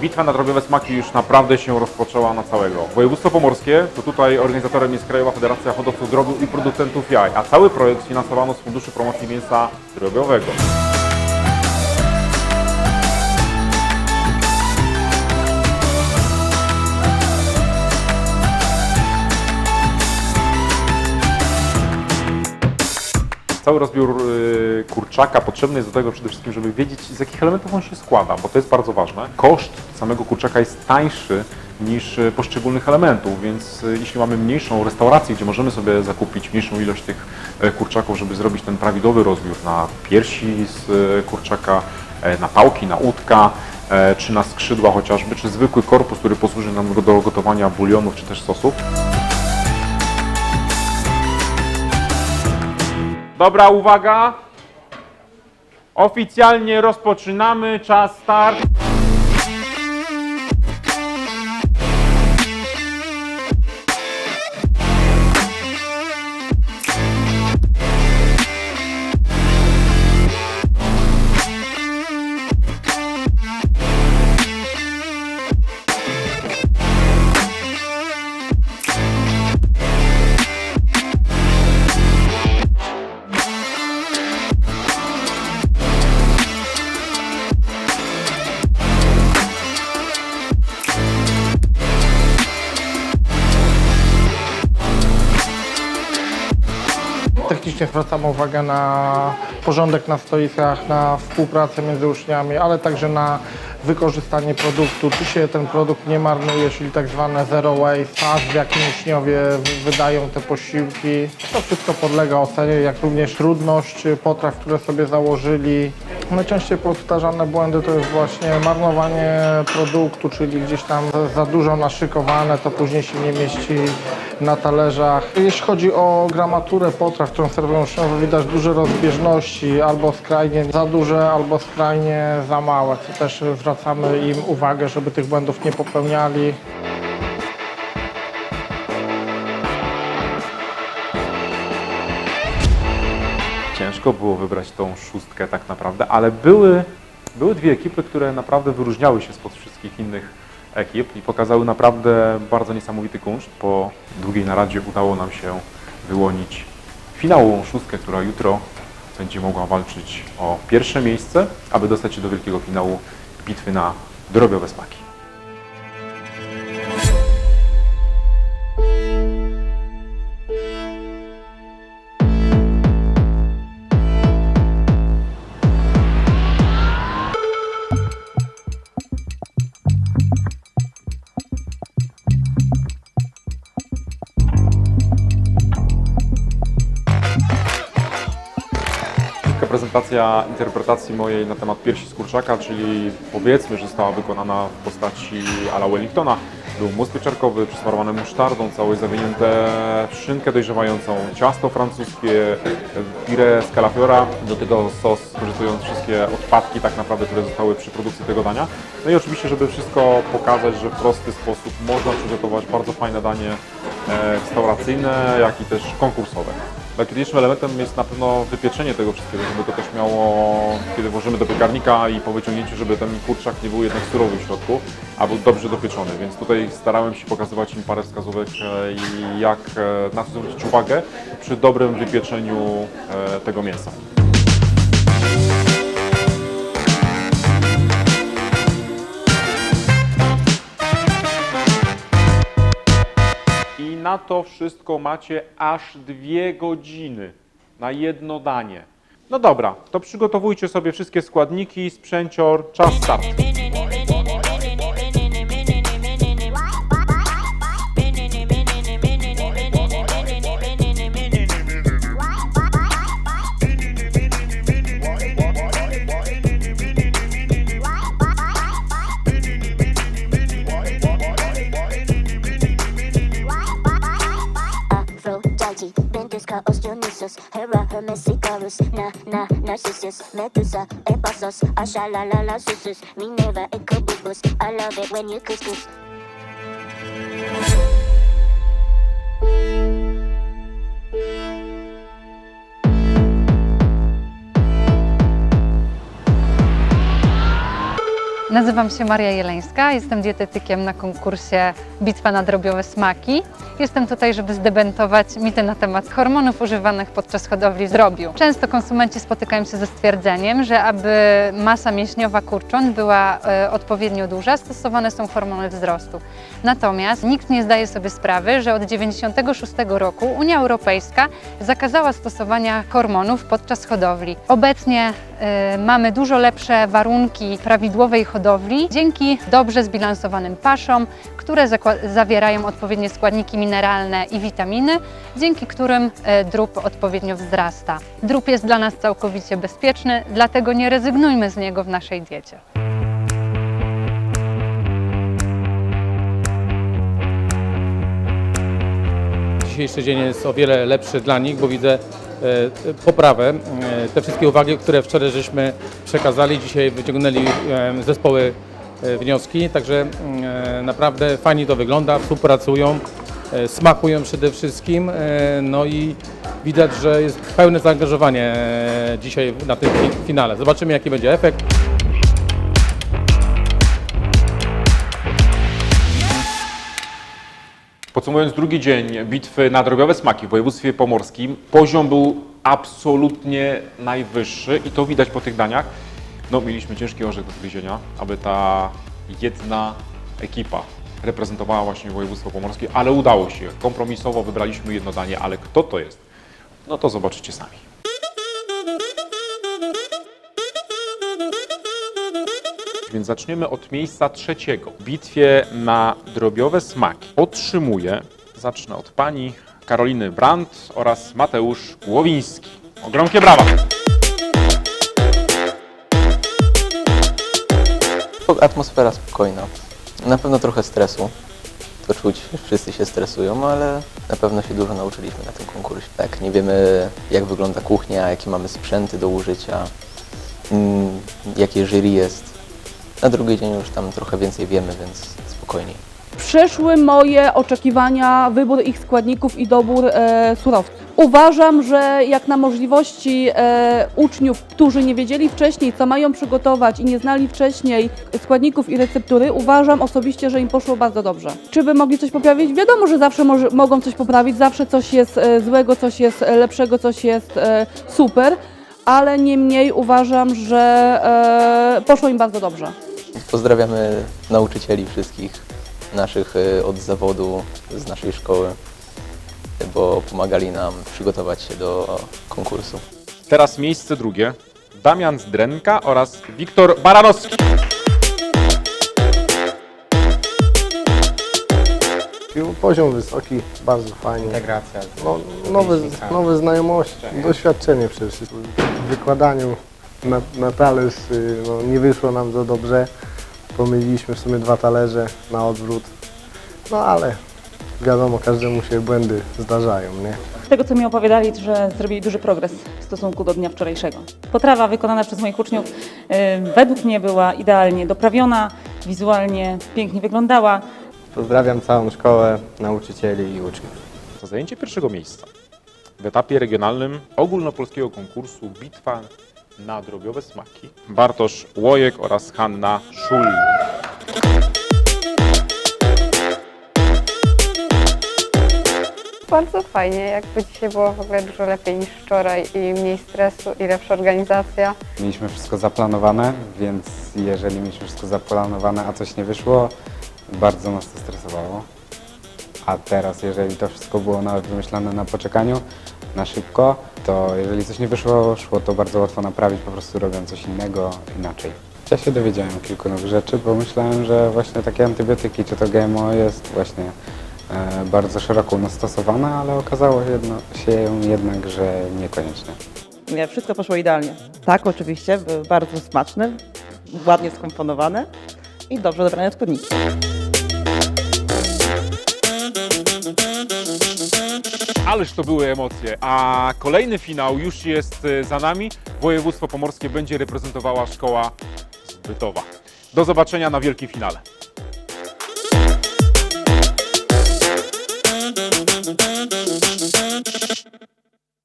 Bitwa na drobiowe smaki już naprawdę się rozpoczęła na całego. Województwo Pomorskie, to tutaj organizatorem jest Krajowa Federacja Hodowców Drobiu i Producentów Jaj, a cały projekt sfinansowano z Funduszu Promocji Mięsa Drobiowego. Cały rozbiór y, kurczaka potrzebny jest do tego przede wszystkim, żeby wiedzieć z jakich elementów on się składa, bo to jest bardzo ważne. Koszt samego kurczaka jest tańszy niż y, poszczególnych elementów, więc y, jeśli mamy mniejszą restaurację, gdzie możemy sobie zakupić mniejszą ilość tych y, kurczaków, żeby zrobić ten prawidłowy rozbiór na piersi z kurczaka, e, na pałki, na łódka, e, czy na skrzydła chociażby, czy zwykły korpus, który posłuży nam do gotowania bulionów czy też sosów. Dobra, uwaga. Oficjalnie rozpoczynamy. Czas start. Technicznie zwracamy uwagę na porządek na stoiskach, na współpracę między uczniami, ale także na wykorzystanie produktu, czy się ten produkt nie marnuje, czyli tak zwane zero waste, czas w jakim uczniowie wy- wydają te posiłki. To wszystko podlega ocenie, jak również trudność potraw, które sobie założyli. Najczęściej powtarzane błędy to jest właśnie marnowanie produktu, czyli gdzieś tam za dużo naszykowane, to później się nie mieści na talerzach. Jeśli chodzi o gramaturę potraw, którą serwują uczniowie, widać duże rozbieżności, albo skrajnie za duże, albo skrajnie za małe, co też zwracamy im uwagę, żeby tych błędów nie popełniali. Ciężko było wybrać tą szóstkę tak naprawdę, ale były, były dwie ekipy, które naprawdę wyróżniały się spod wszystkich innych ekip i pokazały naprawdę bardzo niesamowity kunszt. Po długiej naradzie udało nam się wyłonić finałową szóstkę, która jutro będzie mogła walczyć o pierwsze miejsce, aby dostać się do wielkiego finału bitwy na drobiowe smaki. Krótka prezentacja interpretacji mojej na temat piersi z kurczaka, czyli powiedzmy, że została wykonana w postaci ala Wellingtona. Był mus pieczarkowy przysmarowany musztardą, całe zawinięte w szynkę dojrzewającą, ciasto francuskie, pire z kalafiora, do tego sos, wykorzystując wszystkie odpadki tak naprawdę, które zostały przy produkcji tego dania. No i oczywiście, żeby wszystko pokazać, że w prosty sposób można przygotować bardzo fajne danie e, restauracyjne, jak i też konkursowe. Najtrudniejszym elementem jest na pewno wypieczenie tego wszystkiego, żeby to też miało, kiedy włożymy do piekarnika i po wyciągnięciu, żeby ten kurczak nie był jednak surowy w środku, a był dobrze dopieczony. Więc tutaj starałem się pokazywać im parę wskazówek, e, jak, e, na co zwrócić uwagę przy dobrym wypieczeniu e, tego mięsa. To wszystko macie aż dwie godziny na jedno danie. No dobra, to przygotowujcie sobie wszystkie składniki, sprzęcior, czas start. Ventus, Chaos, Dionysus, Hera, Hermes, Icarus, Na, Na, Narcissus, Medusa, Ephasos, Ashalalala, Susus, Minerva, Ecobubus. I love it when you couscous. Nazywam się Maria Jeleńska, jestem dietetykiem na konkursie Bitwa na drobiowe smaki. Jestem tutaj, żeby zdebentować mity na temat hormonów używanych podczas hodowli drobiu. Często konsumenci spotykają się ze stwierdzeniem, że aby masa mięśniowa kurcząt była e, odpowiednio duża, stosowane są hormony wzrostu. Natomiast nikt nie zdaje sobie sprawy, że od 1996 roku Unia Europejska zakazała stosowania hormonów podczas hodowli. Obecnie e, mamy dużo lepsze warunki prawidłowej hodowli dzięki dobrze zbilansowanym paszom, które zawierają odpowiednie składniki mineralne i witaminy, dzięki którym e, drób odpowiednio wzrasta. Drób jest dla nas całkowicie bezpieczny, dlatego nie rezygnujmy z niego w naszej diecie. Dzisiejszy dzień jest o wiele lepszy dla nich, bo widzę poprawę. E, Te wszystkie uwagi, które wczoraj żeśmy przekazali, dzisiaj wyciągnęli e, zespoły e, wnioski, także e, naprawdę fajnie to wygląda, współpracują, e, smakują przede wszystkim, e, no i widać, że jest pełne zaangażowanie e, dzisiaj na tym fi- finale. Zobaczymy jaki będzie efekt. Podsumowując drugi dzień bitwy na drobiowe smaki w województwie pomorskim, poziom był absolutnie najwyższy i to widać po tych daniach. No, mieliśmy ciężki orzech do zgryzienia, aby ta jedna ekipa reprezentowała właśnie województwo pomorskie, ale udało się. Kompromisowo wybraliśmy jedno danie, ale kto to jest? No to zobaczycie sami. Więc zaczniemy od miejsca trzeciego. W bitwie na drobiowe smaki otrzymuje, zacznę od pani Karoliny Brandt oraz Mateusz Głowiński. Ogromkie brawa! Atmosfera spokojna. Na pewno trochę stresu. To czuć, wszyscy się stresują, ale na pewno się dużo nauczyliśmy na tym konkursie. Tak, nie wiemy jak wygląda kuchnia, jakie mamy sprzęty do użycia, mm, jakie jury jest. Na drugi dzień już tam trochę więcej wiemy, więc spokojniej. przeszły moje oczekiwania, wybór ich składników i dobór e, surowców. Uważam, że jak na możliwości e, uczniów, którzy nie wiedzieli wcześniej, co mają przygotować i nie znali wcześniej składników i receptury, uważam osobiście, że im poszło bardzo dobrze. Czy by mogli coś poprawić? Wiadomo, że zawsze może, mogą coś poprawić, zawsze coś jest e, złego, coś jest lepszego, coś jest e, super, ale niemniej uważam, że e, poszło im bardzo dobrze. Pozdrawiamy nauczycieli wszystkich naszych y, od zawodu z naszej szkoły, bo pomagali nam przygotować się do konkursu. Teraz miejsce drugie. Damian Zdrenka oraz Wiktor Baranowski. Poziom wysoki, bardzo fajnie. Integracja. No, nowe, nowe znajomości, doświadczenie przede wszystkim. W wykładaniu na, na talerz y, no, nie wyszło nam za dobrze. Pomyliliśmy w sumie dwa talerze na odwrót. No ale wiadomo, każdemu się błędy zdarzają, nie? Z tego, co mi opowiadali, że zrobili duży progres w stosunku do dnia wczorajszego. Potrawa wykonana przez moich uczniów e, według mnie była idealnie doprawiona, wizualnie pięknie wyglądała. Pozdrawiam całą szkołę, nauczycieli i uczniów. Za zajęcie pierwszego miejsca w etapie regionalnym ogólnopolskiego konkursu Bitwa na drobiowe smaki Bartosz Łojek oraz Hanna Szul. Bardzo fajnie, jakby dzisiaj było w ogóle dużo lepiej niż wczoraj i mniej stresu i lepsza organizacja. Mieliśmy wszystko zaplanowane, więc jeżeli mieliśmy wszystko zaplanowane, a coś nie wyszło, bardzo nas to stresowało. A teraz, jeżeli to wszystko było nawet wymyślane na poczekaniu, na szybko, to jeżeli coś nie wyszło, szło to bardzo łatwo naprawić, po prostu robiąc coś innego, inaczej. Ja się dowiedziałem kilku nowych rzeczy, bo myślałem, że właśnie takie antybiotyki, czy to GMO jest właśnie e, bardzo szeroko u stosowane, ale okazało jedno, się jednak, że niekoniecznie. Nie, wszystko poszło idealnie. Tak, oczywiście, bardzo smaczne, ładnie skomponowane i dobrze dobrane składniki. Ależ to były emocje, a kolejny finał już jest e, za nami. Województwo Pomorskie będzie reprezentowała szkoła z Bytowa. Do zobaczenia na wielkim finale.